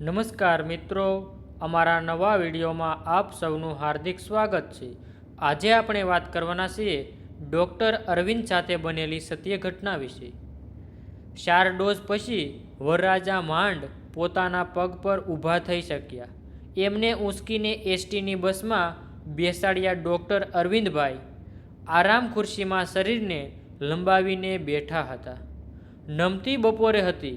નમસ્કાર મિત્રો, અમારા નવા વિડીયોમાં આપ સૌનું હાર્દિક સ્વાગત છે. આજે આપણે વાત કરવાના છીએ ડૉક્ટર અરવિંદ સાથે બનેલી સત્ય ઘટના વિશે. ચાર ડોઝ પછી વરરાજા માંડ પોતાના પગ પર ઊભા થઈ શક્યા. એમને ઊંચકીને એસટીની બસમાં બેસાડ્યા ડૉક્ટર અરવિંદભાઈ. આરામ ખુરશીમાં શરીરને લંબાવીને બેઠા હતા. નમતી બપોરે હતી.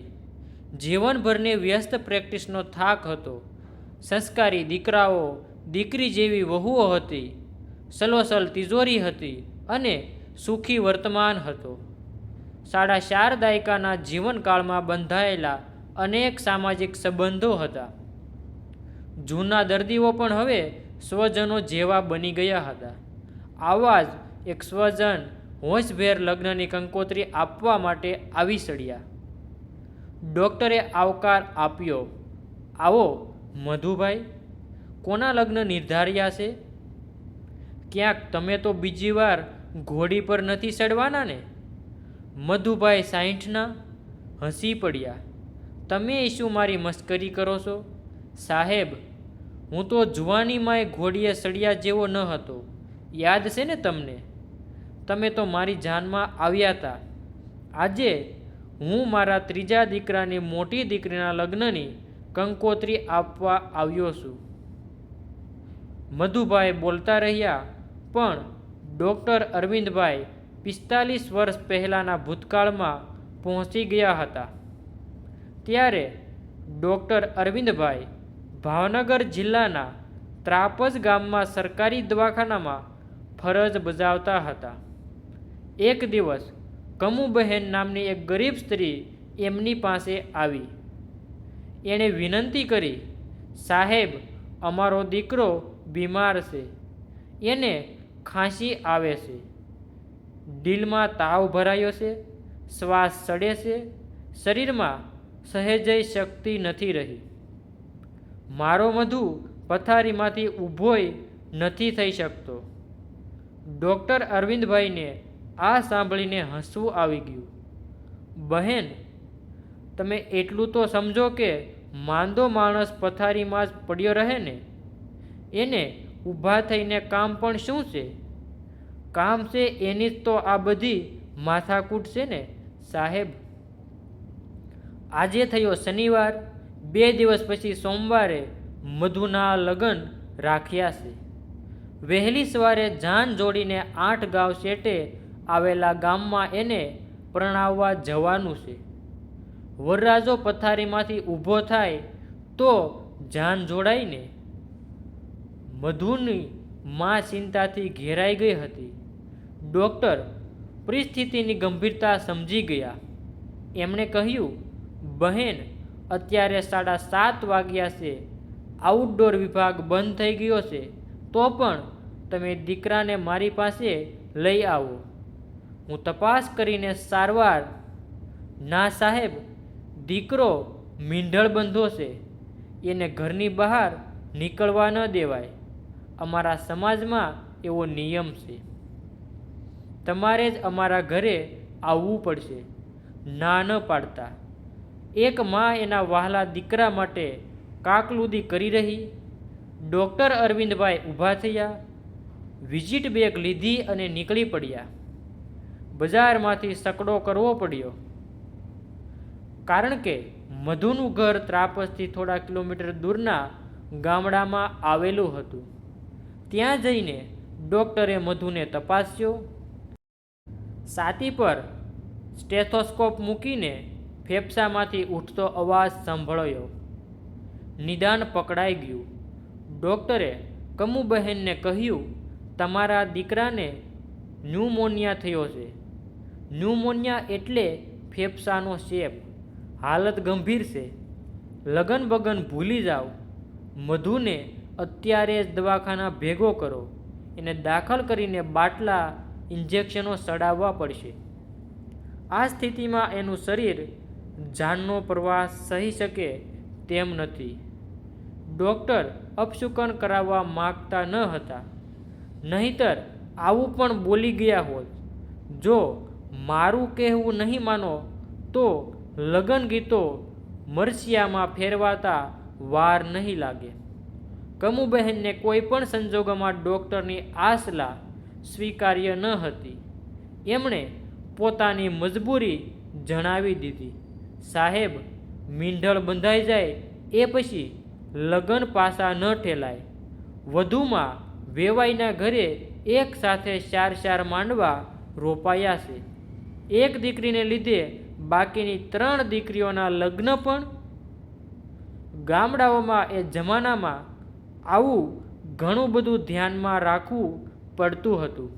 જીવનભરની વ્યસ્ત પ્રેક્ટિસનો થાક હતો. સંસ્કારી દીકરાઓ, દીકરી જેવી વહુઓ હતી. સલોસલ તિજોરી હતી અને સુખી વર્તમાન હતો. સાડા ચાર દાયકાના જીવનકાળમાં બંધાયેલા અનેક સામાજિક સંબંધો હતા. જૂના દર્દીઓ પણ હવે સ્વજનો જેવા બની ગયા હતા. આવા જ એક સ્વજન હોશભેર લગ્નની કંકોત્રી આપવા માટે આવી સડ્યા ડૉક્ટરે આવકાર આપ્યો. આવો, મધુભાઈ, કોના લગ્ન નિર્ધાર્યા છે? ક્યાંક તમે તો બીજી વાર ઘોડી પર નથી ચડવાના ને? મધુભાઈ સાહીઠના હસી પડ્યા. તમે શું મારી મસ્કરી કરો છો? સાહેબ, હું તો જુવાનીમાંય ઘોડીએ સળિયા જેવો ન હતો. યાદ છે ને તમને? તમે તો મારી જાનમાં આવ્યા હતા. આજે હું મારા ત્રીજા દીકરાની મોટી દીકરીના લગ્નની કંકોત્રી આપવા આવ્યો છું. મધુભાઈ બોલતા રહ્યા, પણ ડૉક્ટર અરવિંદભાઈ પિસ્તાલીસ વર્ષ પહેલાંના ભૂતકાળમાં પહોંચી ગયા હતા. ત્યારે ડૉક્ટર અરવિંદભાઈ ભાવનગર જિલ્લાના ત્રાપજ ગામમાં સરકારી દવાખાનામાં ફરજ બજાવતા હતા. એક દિવસ કમુબહેન નામની એક ગરીબ સ્ત્રી એમની પાસે આવી. એણે વિનંતી કરી, સાહેબ, અમારો દીકરો બીમાર છે. એને ખાંસી આવે છે. દિલમાં તાવ ભરાયો છે, શ્વાસ ચડે છે, શરીરમાં સહેજય શક્તિ નથી રહી. મારો મધુ પથારીમાંથી ઊભોય નથી થઈ શકતો. ડૉક્ટર અરવિંદભાઈને આ સાંભળીને હસવું આવી ગયું. બહેન, તમે એટલું તો સમજો કે માંદો માણસ પથારીમાં જ પડ્યો રહે ને? એને ઊભા થઈને કામ પણ શું છે? કામ છે એની જ તો આ બધી માથાકૂટ છે ને, સાહેબ? આજે થયો શનિવાર, બે દિવસ પછી સોમવારે મધુના લગ્ન રાખ્યા છે. વહેલી સવારે જાન જોડીને આઠ ગાંવ શેટે આવેલા ગામમાં એને પ્રણાવવા જવાનું છે. વરરાજો પથારીમાંથી ઊભો થાય તો જાન જોડાઈને મધુની મા ચિંતાથી ઘેરાઈ ગઈ હતી. ડૉક્ટર પરિસ્થિતિની ગંભીરતા સમજી ગયા. એમણે કહ્યું, બહેન, અત્યારે સાડા સાત વાગ્યા છે. આઉટડોર વિભાગ બંધ થઈ ગયો છે. તો પણ તમે દીકરાને મારી પાસે લઈ આવો. હું તપાસ કરીને સારવાર. ના સાહેબ, દીકરો મીંઢળ બંધો છે. એને ઘરની બહાર નીકળવા ન દેવાય. અમારા સમાજમાં એવો નિયમ છે. તમારે જ અમારા ઘરે આવવું પડશે. ના ન પાડતા. એક માં એના વહાલા દીકરા માટે કાકલુદી કરી રહી. ડૉક્ટર અરવિંદભાઈ ઊભા થયા. વિઝિટ બેગ લીધી અને નીકળી પડ્યા. બજારમાંથી સકડો કરવો પડ્યો. કારણ કે મધુનું ઘર ત્રાપસથી થોડા કિલોમીટર દૂરના ગામડામાં આવેલું હતું. ત્યાં જઈને ડૉક્ટરે મધુને તપાસ્યો. સાતી પર સ્ટેથોસ્કોપ મૂકીને ફેફસામાંથી ઉઠતો અવાજ સાંભળ્યો. નિદાન પકડાઈ ગયું. ડૉક્ટરે કમુબહેનને કહ્યું, તમારા દીકરાને ન્યુમોનિયા થયો છે. ન્યુમોનિયા એટલે ફેફસાનો ચેપ હાલત ગંભીર છે. લગન બગન ભૂલી જાઓ. મધુને અત્યારે જ દવાખાના ભેગો કરો. એને દાખલ કરીને બાટલા ઇન્જેક્શનો ચડાવવા પડશે. આ સ્થિતિમાં એનું શરીર જાનનો પ્રવાસ સહી શકે તેમ નથી. ડૉક્ટર અપશુકન કરાવવા માગતા ન હતા. નહીતર આવું પણ બોલી ગયા હોત. જો મારું કહેવું નહીં માનો, તો લગન ગીતો મરસિયામાં ફેરવાતા વાર નહીં લાગે. કમુબહેનને કોઈ પણ સંજોગોમાં ડૉક્ટરની આસલા સ્વીકાર્ય ન હતી. એમણે પોતાની મજબૂરી જણાવી દીધી. સાહેબ, મીંઢળ બંધાઈ જાય એ પછી લગન પાસા ન ઠેલાય. વધુમાં વેવાઈના ઘરે એક સાથે ચાર ચાર માંડવા રોપાયા છે. એક દીકરીને લીધે બાકીની ત્રણ દીકરીઓના લગ્ન પણ ગામડાઓમાં એ જમાનામાં આવું ઘણું બધું ધ્યાનમાં રાખવું પડતું હતું.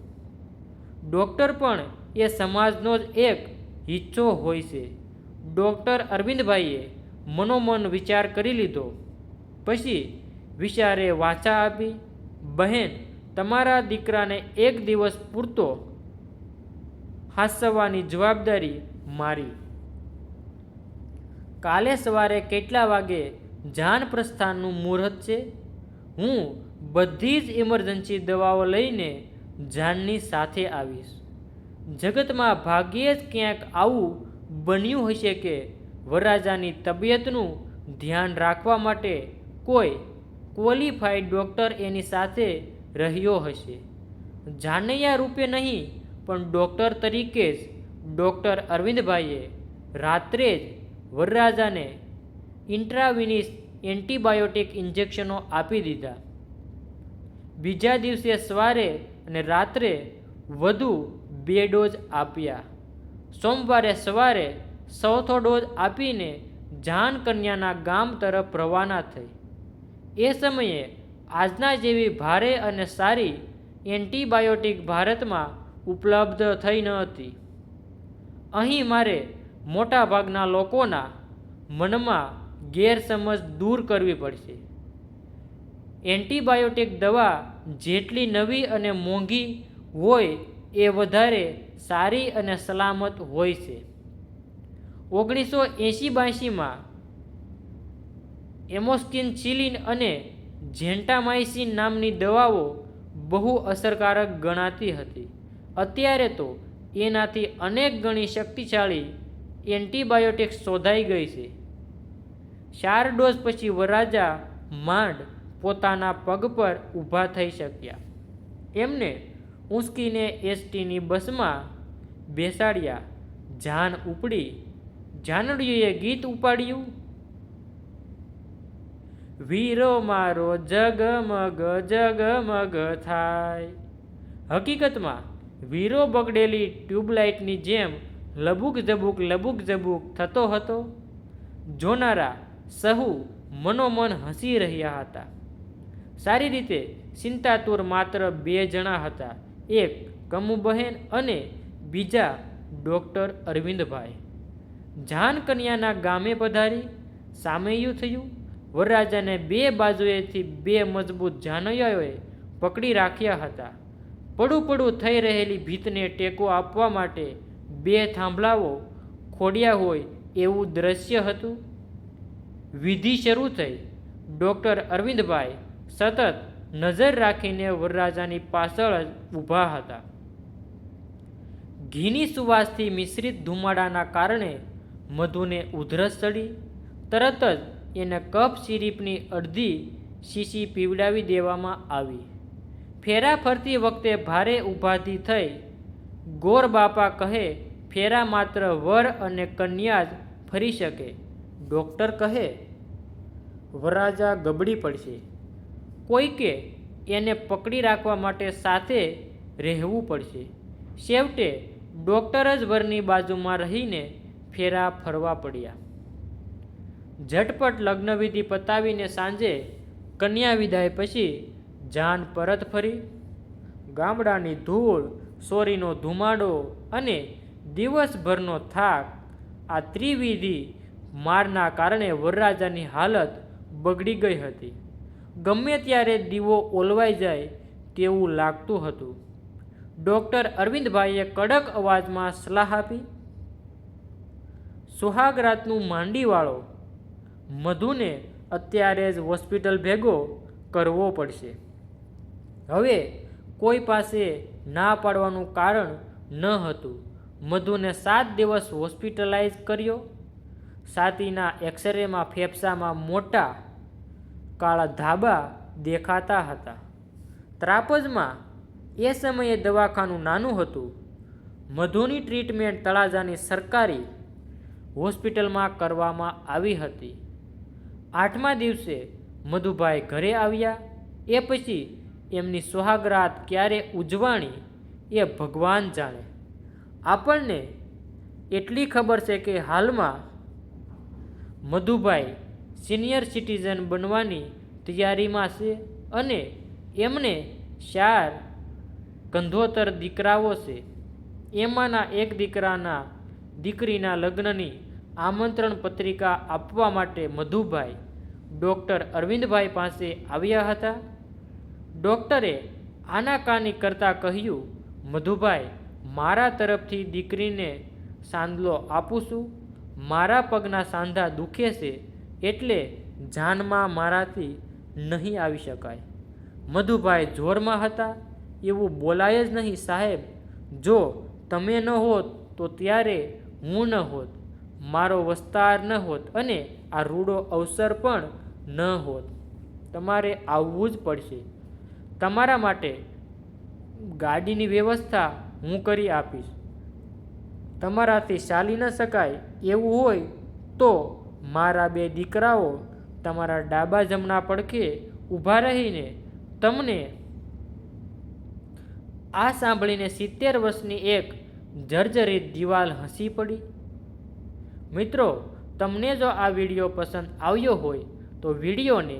ડૉક્ટર પણ એ સમાજનો જ એક હિસ્સો હોય છે. ડૉક્ટર અરવિંદભાઈએ મનોમન વિચાર કરી લીધો. પછી વિચારે વાચા આપી, બહેન, તમારા દીકરાને એક દિવસ પૂરતો હાસવાની જવાબદારી મારી. કાલે સવારે કેટલા વાગે જાન પ્રસ્થાનનું મુહૂર્ત છે? હું બધી જ ઇમરજન્સી દવાઓ લઈને જાનની સાથે આવીશ. જગતમાં ભાગ્યે જ ક્યાંક આવું બન્યું હશે કે વરરાજાની તબિયતનું ધ્યાન રાખવા માટે કોઈ ક્વોલિફાઈડ ડૉક્ટર એની સાથે રહ્યો હશે. જાનૈયા રૂપે નહીં પણ ડૉક્ટર તરીકે જ ડૉક્ટર અરવિંદભાઈએ રાત્રે જ વરરાજાને ઇન્ટ્રાવિનિસ એન્ટીબાયોટિક ઇન્જેક્શનો આપી દીધા. બીજા દિવસે સવારે અને રાત્રે વધુ બે ડોઝ આપ્યા. સોમવારે સવારે ચોથો ડોઝ આપીને જાન કન્યાના ગામ તરફ રવાના થઈ. એ સમયે આજના જેવી ભારે અને સારી એન્ટીબાયોટિક ભારતમાં ઉપલબ્ધ થઈ ન હતી. અહીં મારે મોટાભાગના લોકોના મનમાં ગેરસમજ દૂર કરવી પડશે. એન્ટીબાયોટિક દવા જેટલી નવી અને મોંઘી હોય એ વધારે સારી અને સલામત હોય છે. ઓગણીસો એંશી બાંશીમાં એમોસ્કિન ચિલિન અને જેન્ટામાઇસિન નામની દવાઓ બહુ અસરકારક ગણાતી હતી. અત્યારે તો એનાથી અનેક ગણી શક્તિશાળી એન્ટીબાયોટિક્સ શોધાઈ ગઈ છે. ચાર ડોઝ પછી વરાજા માંડ પોતાના પગ પર ઊભા થઈ શક્યા. એમને ઊંચકીને એસટીની બસમાં બેસાડ્યા. જાન ઉપડી. જાનડીએ ગીત ઉપાડ્યું. વીરો મારો જગમગ જગમગ થાય. હકીકતમાં વીરો બગડેલી ટ્યુબલાઇટની જેમ લબુક ઝબુક લબુક ઝબુક થતો હતો. જોનારા સહુ મનોમન હસી રહ્યા હતા. સારી રીતે ચિંતાતુર માત્ર બે જણા હતા, એક કમુબહેન અને બીજા ડૉક્ટર અરવિંદભાઈ. જાનકન્યાના ગામે પધારી, સામૈયું થયું, વરરાજાને બે બાજુએથી બે મજબૂત જાનૈયાઓએ પકડી રાખ્યા હતા. પડું પડું થઈ રહેલી ભીતને ટેકો આપવા માટે બે થાંભલાઓ ખોડ્યા હોય એવું દ્રશ્ય હતું. વિધિ શરૂ થઈ. ડૉક્ટર અરવિંદભાઈ સતત નજર રાખીને વરરાજાની પાછળ જ ઊભા હતા. ઘીની સુવાસથી મિશ્રિત ધુમાડાના કારણે મધુને ઉધરસ ચડી. તરત જ એને કફ સિરીપની અડધી શીશી પીવડાવી દેવામાં આવી. ફેરા ફરતી વખતે ભારે ઉપાધિ થઈ. ગોર બાપા કહે, ફેરા માત્ર વર અને કન્યા જ ફરી શકે. ડૉક્ટર કહે વરાજા ગબડી પડશે. કોઈકે એને પકડી રાખવા માટે સાથે રહેવું પડશે. છેવટે ડૉક્ટર જ વરની બાજુમાં રહીને ફેરા ફરવા પડ્યા. ઝટપટ લગ્નવિધિ પતાવીને સાંજે કન્યા વિદાય પછી જાન પરત ફરી, ગામડાની ધૂળ, સોરીનો ધુમાડો અને દિવસભરનો થાક, આ ત્રિવિધિ મારના કારણે વરરાજાની હાલત બગડી ગઈ હતી. ગમે ત્યારે દીવો ઓલવાઈ જાય તેવું લાગતું હતું. ડૉક્ટર અરવિંદભાઈએ કડક અવાજમાં સલાહ આપી, સુહાગરાતનું માંડીવાળો મધુને અત્યારે જ હોસ્પિટલ ભેગો કરવો પડશે. હવે કોઈ પાસે ના પાડવાનું કારણ ન હતું. મધુને સાત દિવસ હોસ્પિટલાઇઝ કર્યો. છાતીના એક્સરેમાં ફેફસામાં મોટા કાળા ધાબા દેખાતા હતા. ત્રાપજમાં એ સમયે દવાખાનું નાનું હતું. મધુની ટ્રીટમેન્ટ તળાજાની સરકારી હોસ્પિટલમાં કરવામાં આવી હતી. આઠમા દિવસે મધુભાઈ ઘરે આવ્યા. એ પછી એમની સુહાગરાત ક્યારે ઉજવાણી એ ભગવાન જાણે. આપણને એટલી ખબર છે કે હાલમાં મધુભાઈ સિનિયર સિટીઝન બનવાની તૈયારીમાં છે અને એમને ચાર કંધોતર દીકરાઓ છે. એમાંના એક દીકરાના દીકરીના લગ્નની આમંત્રણ પત્રિકા આપવા માટે મધુભાઈ ડૉક્ટર અરવિંદભાઈ પાસે આવ્યા હતા. ડૉક્ટરે આનાકાની કરતાં કહ્યું, મધુભાઈ, મારા તરફથી દીકરીને સાંદલો આપું છું. મારા પગના સાંધા દુખે છે એટલે જાનમાં મારાથી નહીં આવી શકાય. મધુભાઈ જોરમાં હતા. એવું બોલાય જ નહીં સાહેબ. જો તમે ન હોત તો ત્યારે હું ન હોત. મારો વસ્તાર ન હોત અને આ રૂડો અવસર પણ ન હોત. તમારે આવવું જ પડશે. તમારા માટે ગાડીની વ્યવસ્થા હું કરી આપીશ. તમારાથી ચાલી ન શકાય એવું હોય તો મારા બે દીકરાઓ તમારા ડાબા જમણા પડખે ઊભા રહીને તમને આ સાંભળીને સિત્તેર વર્ષની એક જર્જરિત દિવાલ હસી પડી. મિત્રો, તમને જો આ વીડિયો પસંદ આવ્યો હોય તો વિડીયોને